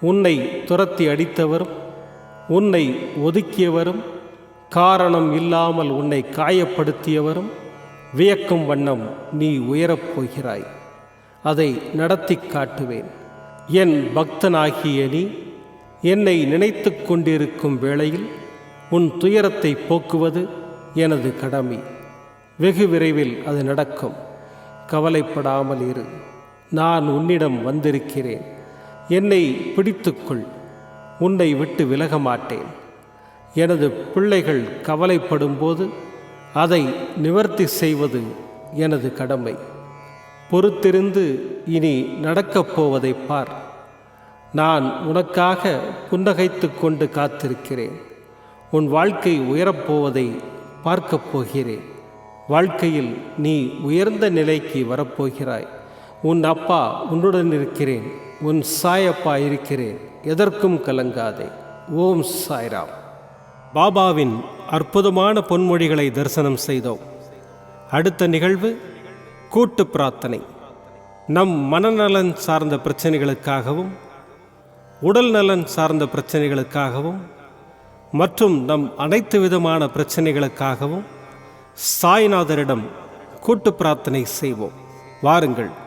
உன்னை துரத்தி அடித்தவரும் உன்னை ஒதுக்கியவரும் காரணம் இல்லாமல் உன்னை காயப்படுத்தியவரும் வியக்கும் வண்ணம் நீ உயரப் போகிறாய் அதை நடத்தி காட்டுவேன். என் பக்தனாகிய நீ என்னை நினைத்து கொண்டிருக்கும் வேளையில் உன் துயரத்தை போக்குவது எனது கடமை. வெகு விரைவில் அது நடக்கும். கவலைப்படாமல் இரு. நான் உன்னிடம் வந்திருக்கிறேன். என்னை பிடித்துக்கொள் உன்னை விட்டு விலக மாட்டேன் எனது பிள்ளைகள் கவலைப்படும்போது அதை நிவர்த்தி செய்வது எனது கடமை. பொறுத்திருந்து இனி நடக்கப் போவதை பார். நான் உனக்காக புன்னகைத்து கொண்டு காத்திருக்கிறேன். உன் வாழ்க்கை உயரப்போவதை பார்க்கப் போகிறேன். வாழ்க்கையில் நீ உயர்ந்த நிலைக்கு வரப்போகிறாய் உன் அப்பா உன்னுடன் இருக்கிறேன். உன் சாயப்பா இருக்கிறேன் எதற்கும் கலங்காதே. ஓம் சாய்ராம். பாபாவின் அற்புதமான பொன்மொழிகளை தரிசனம் செய்தோம். அடுத்த நிகழ்வு கூட்டு பிரார்த்தனை. நம் மனநலன் சார்ந்த பிரச்சனைகளுக்காகவும் உடல் நலன் சார்ந்த பிரச்சனைகளுக்காகவும் மற்றும் நம் அனைத்து விதமான பிரச்சனைகளுக்காகவும் சாய்நாதரிடம் கூட்டு பிரார்த்தனை செய்வோம். வாருங்கள்.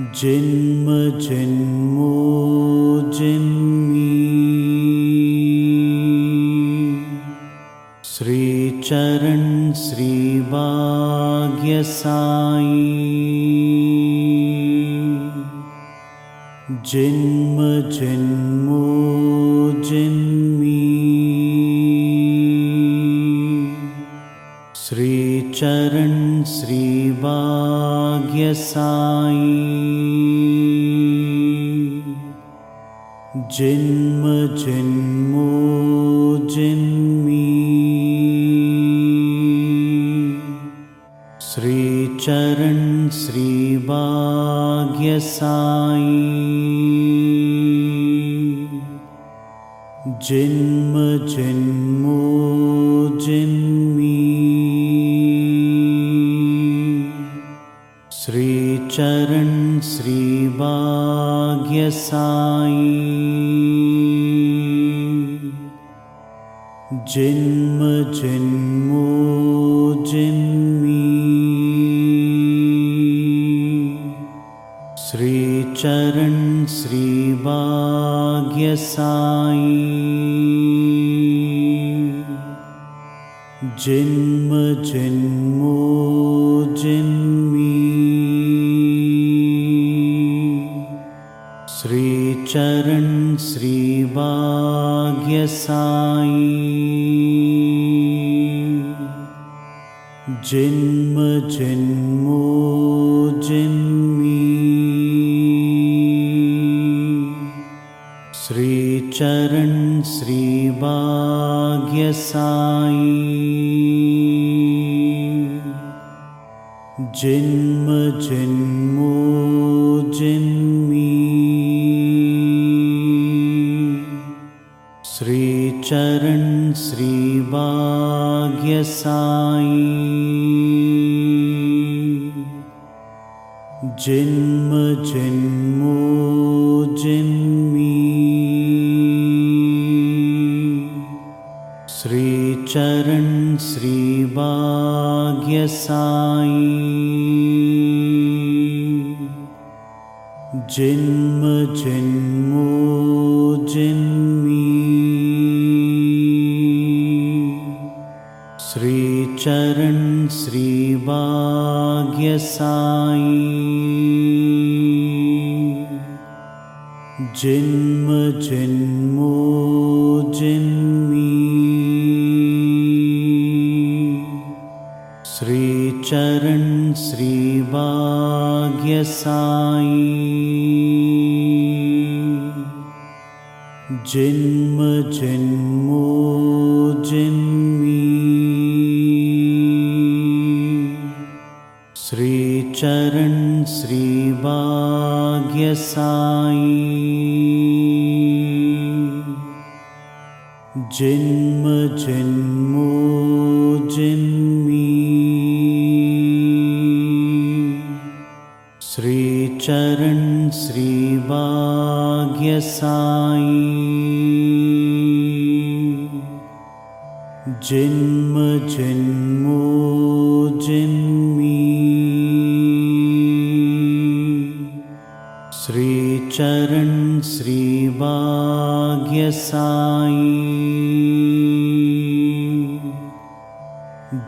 जन्म जन्मो जन्मी। श्रीचरण श्रीबाग साई जन्म जन्मो। श्रीचरण श्रीभाग्य जन्म जन्मो जन्मी। श्रीचरण श्रीभाग्य साई जन्म जन्मो जन्मी। श्रीचरण श्रीभाग्य जन्म जन्मो जन्मी। श्रीचरण साई जन्म जन्मो जन्मी। श्रीचरण श्रीभाग्य जन्म जन्मो जन्मी। श्रीचरण श्रीभाग्य साई जन्म जन्मो जन्मी। श्रीचरण जन्म जन्मो जन्मी। श्रीचरण साई जन्म जन्मो जन्मी। श्रीचरण श्रीभाग्य जन्म जन्मो जन्मी। श्रीचरण श्रीभाग्य साई जन्म जन्मो। श्रीचरण श्रीभाग्य जन्म जन्मो जन्मी। श्रीचरण श्रीभाग्य साई जन्म जन्मो जन्मी। श्रीचरण श्रीभाग्य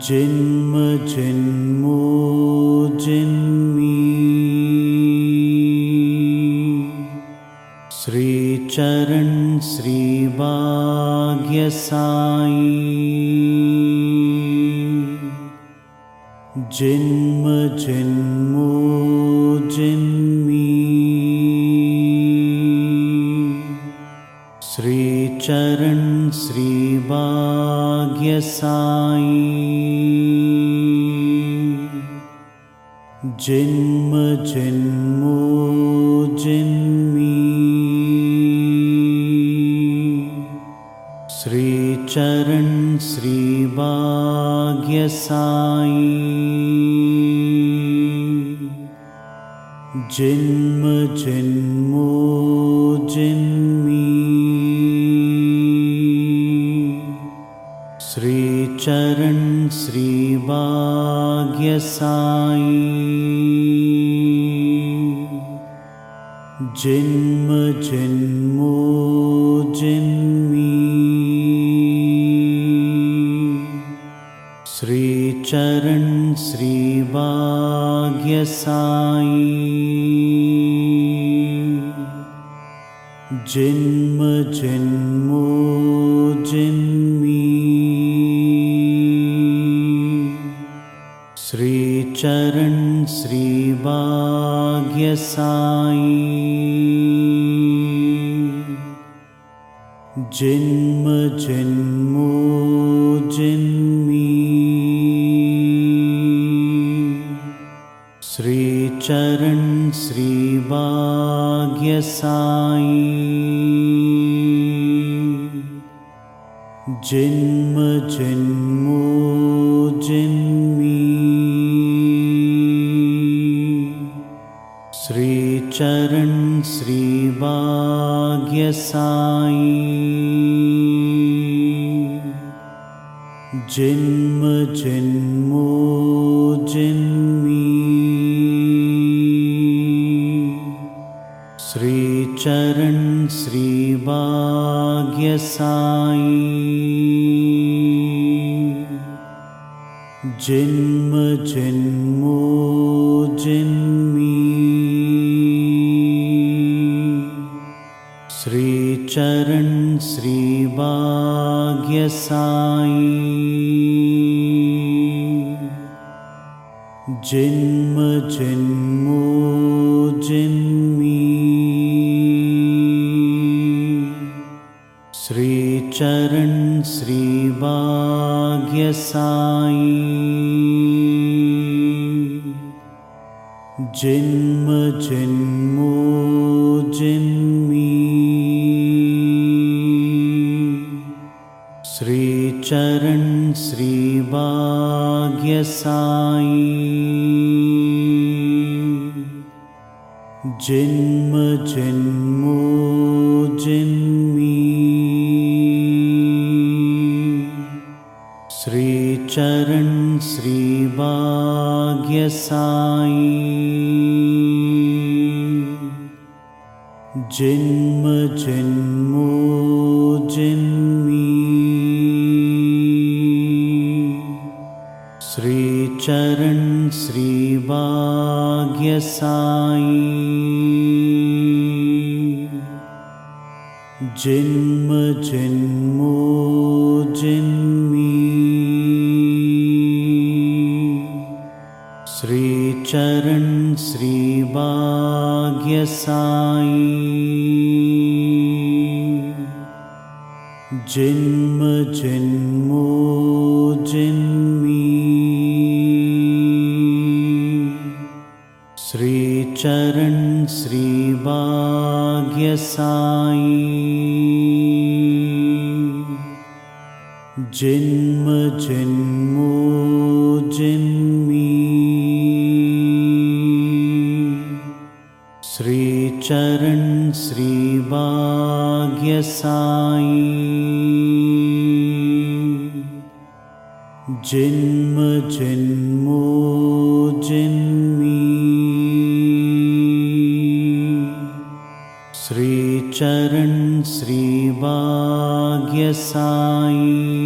जन्म जन्मो जन्मी। श्रीचरण श्रीभाग्य साई जन्म जन्मो चरण श्री साई जिन्म जिन्मो जिन्मी। श्रीचरन् श्री वाग्यसाई जिन्म जिन्म श्रीचरण श्रीभाग्य साई जन्म जन्मो जन्मी। श्रीचरण श्रीभाग्य साई जन्म जन्मो श्रीचरण श्री जिन्म जिन्मो जिन्मी। श्रीचरण् वा जिन्म जिन्मो जिन् श्रीचरण श्रीभाग्य साई जन्म जन्मो जन्मी। श्रीचरण श्रीभाग्य साई जन्म जन्मो जन्मी श्री जिन्म जिन्मो जिन्मी। श्रीचरण वाग्यसाई जिन्म जिन्म चरण श्री वा्यसाई जिन्म जिन्मो जिन्मी। श्रीचरण श्रीवार्यसाई जिन्म जिन्म साई। जन्म जन्मो जन्मी। श्रीचरण श्रीभाग्य साई। जन्म जन्मो जन्मी साई। जन्म जन्मो जन्मी। श्रीचरण श्रीभाग्य साई। जन्म जन्मो जन्मी साई।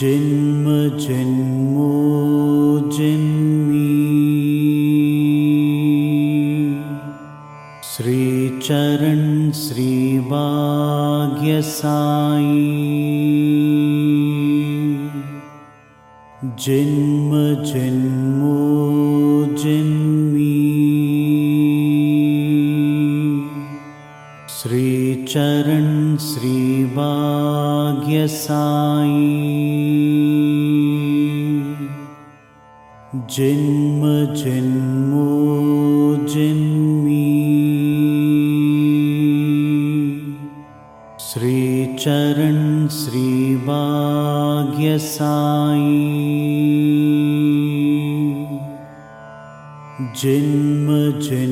जन्म जन्मो जन्मी। श्रीचरण श्रीभाग्य साई। जन्म जन्मो साई। जन्म जन्मो श्रीभाग्य साई जन्म जन्मो